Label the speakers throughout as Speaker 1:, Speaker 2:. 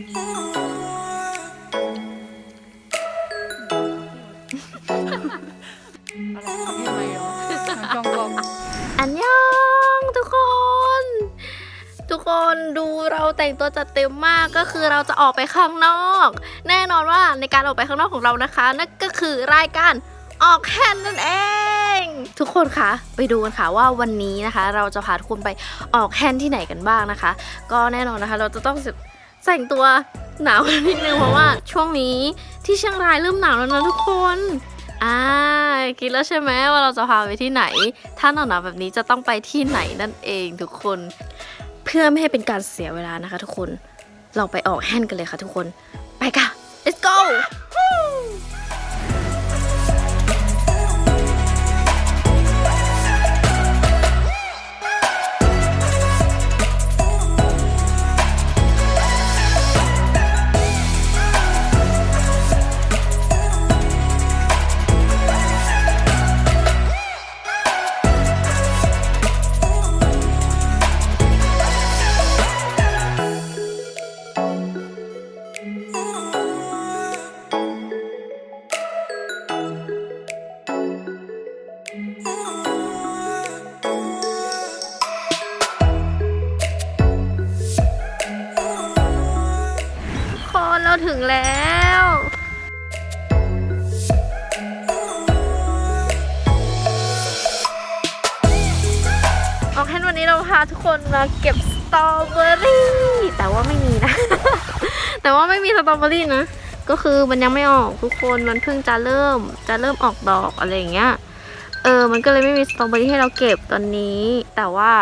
Speaker 1: อันยองทุกคน ทุกคนดูเราแต่งตัวจัดเต็มมากก็คือเราจะออกไปข้างนอก แน่นอนว่าในการออกไปข้างนอกของเรานะคะ นั่นก็คือรายการออกแคนนั่นเอง ทุกคนคะไปดูกันค่ะว่าวันนี้นะคะ เราจะพาทุกคนไปออกแคนที่ไหนกันบ้างนะคะ ก็แน่นอนนะคะ เราจะต้อง แต่งตัวหนาวกันนิดนึงเพราะว่าช่วงนี้ที่เชียงรายเริ่มหนาวแล้วนะทุกคนอ่าคิดแล้วใช่ไหมว่าเราจะพาไปที่ไหน ถ้าหนาวๆแบบนี้จะต้องไปที่ไหนนั่นเองทุกคน เพื่อไม่ให้เป็นการเสียเวลานะคะทุกคน เราไปออกแฮนด์กันเลยค่ะทุกคน ไปค่ะ let's go เราถึงแล้วออกแค่วันนี้เราพาทุกคนมาเก็บสตรอเบอรี่แต่ว่าไม่มีนะ แต่ว่าไม่มีสตรอเบอรี่นะ ก็คือมันยังไม่ออกทุกคนมันเพิ่งจะเริ่มจะเริ่มออกดอกอะไรอย่างเงี้ยเออ มันก็เลยไม่มีสตรอเบอรี่ให้เราเก็บตอนนี้ แต่ว่า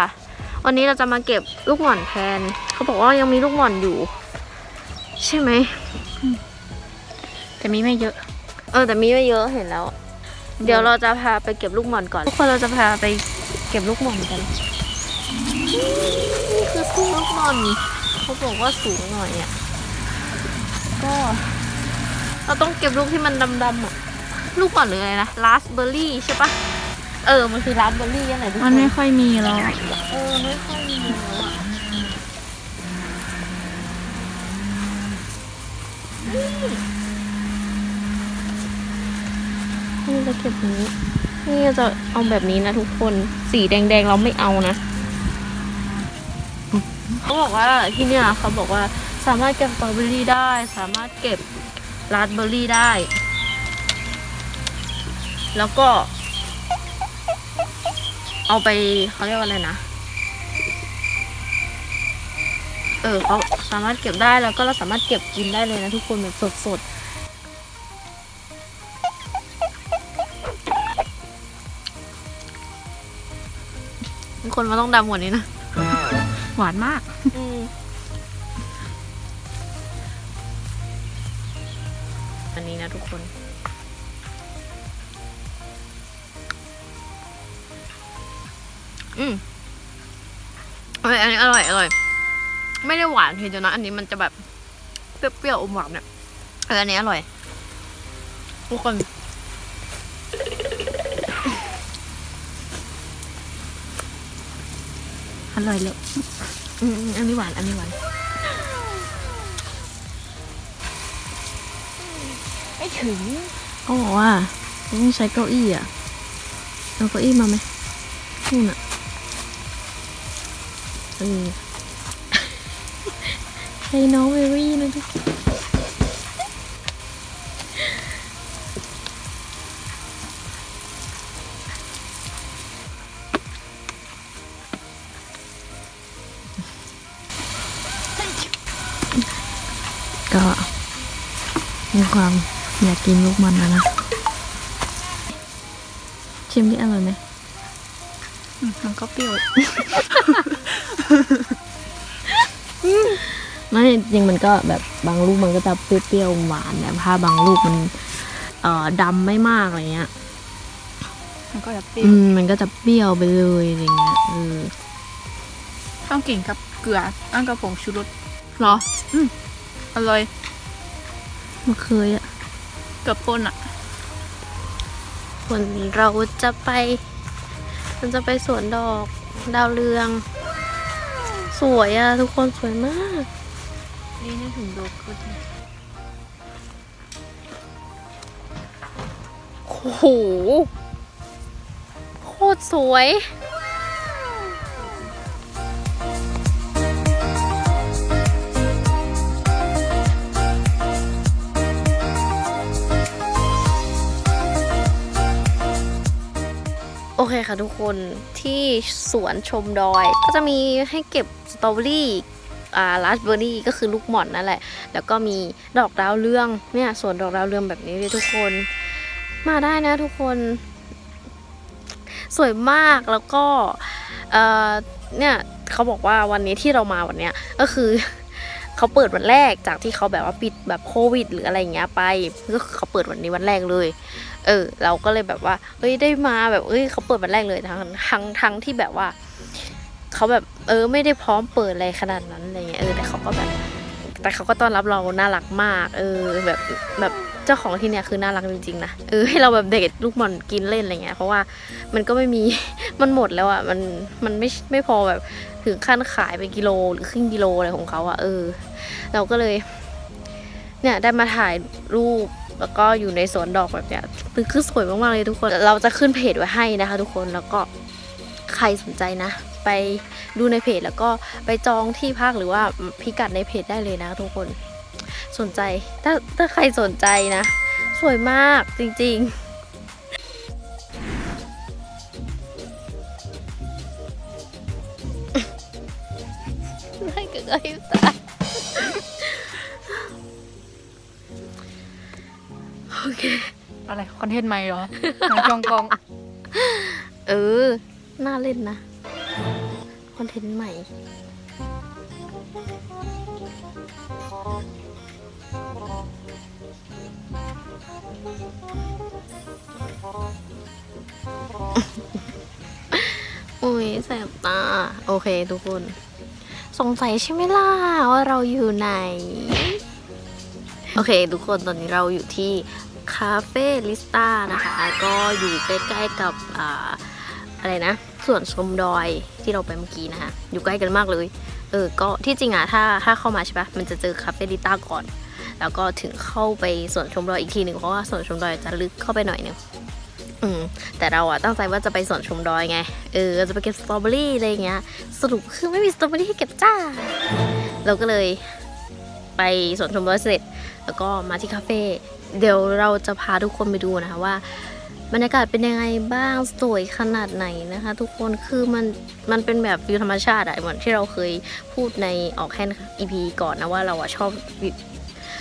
Speaker 1: วันนี้เราจะมาเก็บลูกหม่อนแทน เขาบอกว่ายังมีลูกหม่อนอยู่ ใช่ไหม
Speaker 2: แต่มีไม่เยอะ
Speaker 1: เออ แต่มีไม่เยอะเห็นแล้ว เดี๋ยวเราจะพาไปเก็บลูกหม่อนก่อน ทุกคนเราจะพาไปเก็บลูกหม่อนกันนี่คือทุ่งลูกหม่อนเขาบอกว่าสูงหน่อยอะก็ เราต้องเก็บลูกที่มันดำๆอะลูกหม่อนหรืออะไรนะราสเบอร์รี่ใช่ปะเออมันคือราสเบอร์รี่อะไรทุกคน
Speaker 2: มันไม่ค่อยมีหรอก
Speaker 1: เออไม่ค่อยมีแล้วอะ นี่จะเก็บนี้ นี่จะเอาแบบนี้นะทุกคน สีแดงๆเราไม่เอานะ เขาบอกว่าที่เนี่ยเขาบอกว่าสามารถเก็บสตรอเบอรี่ได้ สามารถเก็บราสเบอร์รี่ได้ แล้วก็ เอาไปเขาเรียกว่าอะไรนะ เออเขาสามารถเก็บได้แล้วก็เราสามารถเก็บกินได้เลยนะทุกคนแบบสดๆทุกคนมันต้องดำกว่านี้นะ
Speaker 2: หวานมาก
Speaker 1: อันนี้นะทุกคนอืมอร่อยอันนี้อร่อย อร่อย ไม่ได้หวานเพียงแต่นะ อันนี้มันจะแบบเปรี้ยวๆอมหวานเนี่ยเอออันนี้อร่อย ทุกคน
Speaker 2: อร่อยเลย
Speaker 1: อืมอืมอันนี้หวาน อันนี้หวานไม่ถึง
Speaker 2: ก็บอกว่าต้องใช้เก้าอี้อะเอาเก้าอี้มาไหมนู่นอะเออใช้น้องเววี่นะทุกคนก็มี ความอยากกินลูกมันนะนะชิมดิอร่อย ไหม
Speaker 1: มันก็เปรี้ยว
Speaker 2: ไม่จริงมันก็แบบบางลูกมันก็จะเปรี้ยวๆหวานแต่ถ้าบางลูกมันเอ่อดำไม่มากอะไรเงี้ย
Speaker 3: มันก็จะเปรี้ย
Speaker 2: อื
Speaker 3: ว
Speaker 2: มมันก็จะเปรี้ยวไปเลยอะไรเงี้ยเออ
Speaker 3: ต้องกินกับเกลือต้องกับผงชูรส
Speaker 1: เหรอ
Speaker 3: อร่อย
Speaker 2: ไม่เคยอะ
Speaker 3: เกือบปนอะ
Speaker 1: วันนี้เราจะไป มันจะไปสวนดอกดาวเรือง สวยอะทุกคนสวยมาก
Speaker 2: นี่ถึงดูขึ้น
Speaker 1: โอ้โห โคตรสวย โอเคค่ะทุกคนที่สวนชมดอย ก็จะมีให้เก็บสตรอเบอรี่ ราสเบอร์รี่ก็คือลูกหม่อนนั่นแหละ แล้วก็มีดอกดาวเรืองเนี่ยสวนดอกดาวเรืองแบบนี้เลยทุกคน มาได้นะทุกคน สวยมากแล้วก็เนี่ยเขาบอกว่าวันนี้ที่เรามาวันเนี้ยก็คือเขาเปิดวันแรกจากที่เขาแบบว่าปิดแบบโควิด หรืออะไรอย่างเงี้ยไปก็คือเขาเปิดวันนี้วันแรกเลย เออ เราก็เลยแบบว่าเอ้ยได้มาแบบเอ้ยเขาเปิดวันแรกเลยทั้งทั้งทั้งที่แบบว่า เขาแบบเออไม่ได้พร้อมเปิดอะไรขนาดนั้นอะไรเงี้ยเออแต่เขาก็แบบ แต่เขาก็ต้อนรับเราน่ารักมาก เออแบบแบบเจ้าของที่เนี่ยคือน่ารักจริงๆนะเออให้เราแบบเด็กลูกมอนกินเล่นอะไรเงี้ยเพราะว่ามันก็ไม่มีมันหมดแล้วอะมันมันไม่ไม่พอแบบถึงขั้นขายเป็นกิโลหรือครึ่งกิโลอะไรของเขาอะเออ เราก็เลยเนี่ยได้มาถ่ายรูปแล้วก็อยู่ในสวนดอกแบบเนี้ยคือคือสวยมากๆเลยทุกคน เราจะขึ้นเพจไว้ให้นะคะ ทุกคนแล้วก็ใครสนใจนะ ไปดูในเพจ แล้วก็ไปจองที่พักหรือว่าพิกัดในเพจได้เลยนะทุกคน สนใจถ้าถ้าใครสนใจนะ สวยมากจริง ๆไม่เกิดอะไรตายโอเค
Speaker 3: อะไร คอนเทนต์ใหม่เหรอหาจองกอง
Speaker 1: เออ น่าเล่นนะ คอนเทนต์ใหม่อุ้ยแสบตา โอเคทุกคน สงสัยใช่ไหมล่ะ ว่าเราอยู่ไหน โอเค ทุกคนตอนนี้เราอยู่ที่คาเฟ่ลิสตานะคะ ก็อยู่ใกล้ๆกับ อ่า อะไรนะ ส่วนชมดอยที่เราไปเมื่อกี้นะคะอยู่ใกล้กันมากเลย เออ ก็ที่จริงอะถ้าถ้าเข้ามาใช่ปะมันจะเจอคาเฟ่ลิสตาก่อน แล้วก็ถึงเข้าไปสวนชมดอยอีกทีหนึ่งเพราะว่าสวนชมดอยจะลึกเข้าไปหน่อยนึงอืมแต่เราอะตั้งใจว่าจะไปสวนชมดอยไง เออจะไปเก็บสตรอเบอรี่อะไรเงี้ย สรุปคือไม่มีสตรอเบอรี่ให้เก็บจ้า เราก็เลยไปสวนชมดอยเสร็จ แล้วก็มาที่คาเฟ่ เดี๋ยวเราจะพาทุกคนไปดูนะคะว่า บรรยากาศเป็นยังไงบ้างสวยขนาดไหนนะคะ ทุกคนคือมันมันเป็นแบบวิวธรรมชาติอะเหมือนที่เราเคยพูดในออกแค่ EP ก่อนนะว่าเราอะชอบ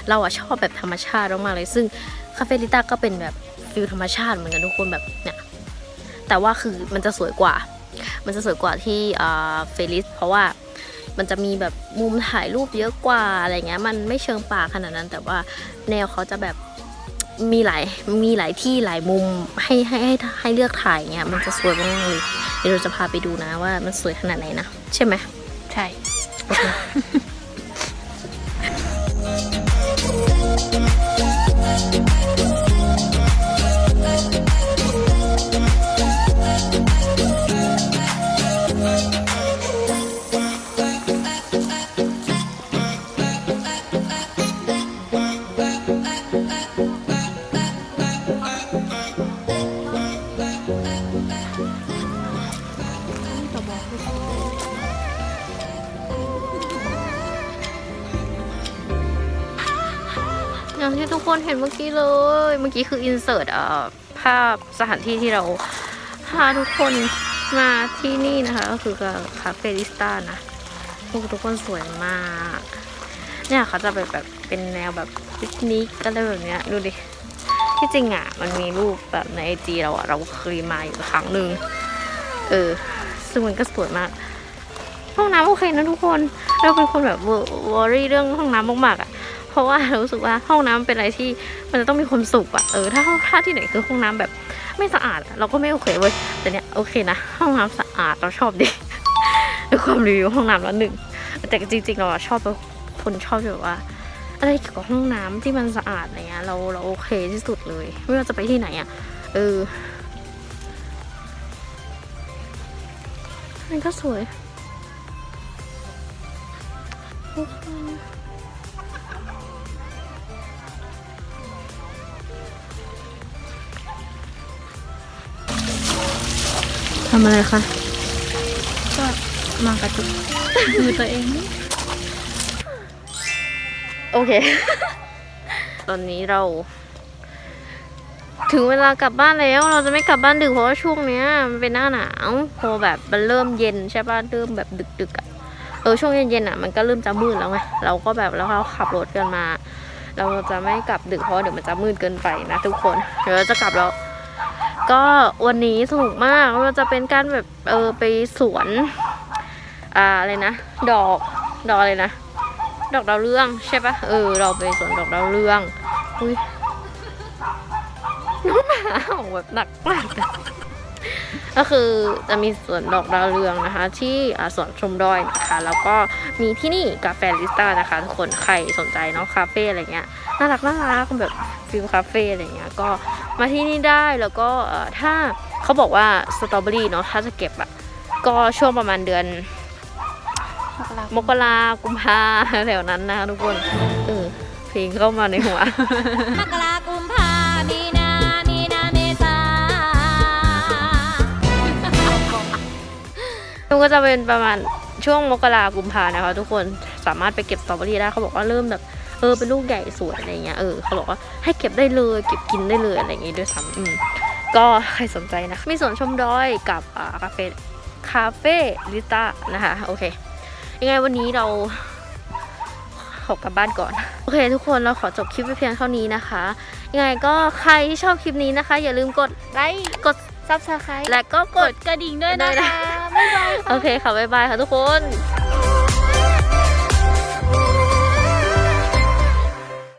Speaker 1: เราอะชอบแบบธรรมชาติมากๆเลยซึ่งคาเฟ่ลิต้าก็เป็นแบบฟิลธรรมชาติเหมือนกันทุกคนแบบเนี่ยแต่ว่าคือมันจะสวยกว่า มันจะสวยกว่าที่เฟลิสเพราะว่ามันจะมีแบบมุมถ่ายรูปเยอะกว่าอะไรเงี้ยมันไม่เชิงป่าขนาดนั้น แต่ว่าแนวเขาจะแบบ มีหลายมีหลายที่หลายมุมให้ให้ให้ให้เลือกถ่ายเงี้ยมันจะสวยมากๆเลยเดี๋ยวเราจะพาไปดูนะว่ามันสวยขนาดไหนนะ ใช่ไหม
Speaker 3: ใช่
Speaker 1: อย่างที่ทุกคนเห็นเมื่อกี้เลย เมื่อกี้คืออินเสิร์ตเอ่อภาพสถานที่ที่เราพาทุกคนมาที่นี่นะคะ ก็คือคาเฟ่ลิสตานะพวกทุกคนสวยมาก เนี่ยเขาจะแบบแบบเป็นแนวแบบปิกนิกอะไรแบบเนี้ยดูดิที่จริงอะมันมีรูปแบบในไอจีเราอะ เราเคยมาอยู่ครั้งหนึ่งเออ ซึ่งมันก็สวยมากห้องน้ำโอเคนะทุกคน เราเป็นคนแบบวอรี่เรื่องห้องน้ำมากๆอะ ราะว่าเรารู้สึกว่าห้องน้ำเป็นอะไรที่มันจะต้องมีความสุขอะเออถ้าถ้าที่ไหนคือห้องน้ำแบบไม่สะอาด เราก็ไม่โอเคเว้ยแต่เนี้ยโอเคนะห้องน้ำสะอาดเราชอบดิด้วยความรีวิวห้องน้ำแล้วหนึ่งแต่จริงๆเราอะชอบเป็นคนชอบแบบว่าอะไรเกี่ยวกับห้องน้ำที่มันสะอาดอะไรเงี้ยเราเราโอเคที่สุดเลย ไม่ว่าจะไปที่ไหนอะเออมันก็สวยำ
Speaker 2: อะไรคะ
Speaker 3: ก็มากระจุกมือตัวเองนี่
Speaker 1: โอเค ตอนนี้เรา ถึงเวลากลับบ้านแล้ว เราจะไม่กลับบ้านดึกเพราะว่าช่วงเนี้ยมันเป็นหน้าหนาวพอแบบมันเริ่มเย็นใช่ป่ะเริ่มแบบดึกๆอะ่ะเออช่วงเย็นๆอะมันก็เริ่มจะมืดแล้วไงเราก็แบบแล้วเราขับรถกันมา เราจะไม่กลับดึกเพราะว่าเดี๋ยวมันจะมืดเกินไปนะทุกคนเดี๋ยวเราจะกลับแล้ว ก็วันนี้สนุกมากเราจะเป็นการแบบเออไปสวนอ่าอะไรนะ ดอกดอกอะไรนะ ดอกดาวเรืองใช่ปะเออ เราไปสวนดอกดาวเรืองอุ้ยน้องหมาแบบหนักมากอะ ก็คือจะมีสวนดอกดาวเรืองนะคะ ที่สวนชมดอยนะคะ แล้วก็มีที่นี่กาแฟลิสตานะคะทุกคนใครสนใจเนาะคาเฟ่อะไรเงี้ยน่ารักน่ารักแบบฟิลคาเฟ่อะไรเงี้ยก็มาที่นี่ได้แล้วก็ถ้าเขาบอกว่าสตรอเบอรี่เนาะถ้าจะเก็บอะก็ช่วงประมาณเดือนมกรากุมภาแถวนั้นนะคะทุกคน เออเพลงเข้ามาในหัว
Speaker 4: มกรา
Speaker 1: มันก็จะเป็นประมาณช่วงมกรากุมภานะคะทุกคนสามารถไปเก็บสตรอเบอรี่ได้เขาบอกว่าเริ่มแบบเออเป็นลูกใหญ่สวยอะไรเงี้ยเออเขาบอกว่าให้เก็บได้เลยเก็บกินได้เลยอะไรอย่างงี้ด้วยซ้ำอืมก็ใครสนใจนะมีสวนชมดอยกับอ่าคาเฟ่คาเฟ่ลิต้านะคะโอเค ยังไงวันนี้เราขอกลับบ้านก่อน โอเคทุกคนเราขอจบคลิปไปเพียงเท่านี้นะคะ ยังไงก็ใครที่ชอบคลิปนี้นะคะ อย่าลืมกดไลค์กด subscribe และก็กด
Speaker 3: กระดิ่งด้วย
Speaker 1: ด้วย
Speaker 3: นะ
Speaker 1: นะ
Speaker 3: คะบ๊ายบาย
Speaker 1: โอเคค่ะบ๊ายบายค่ะทุกคน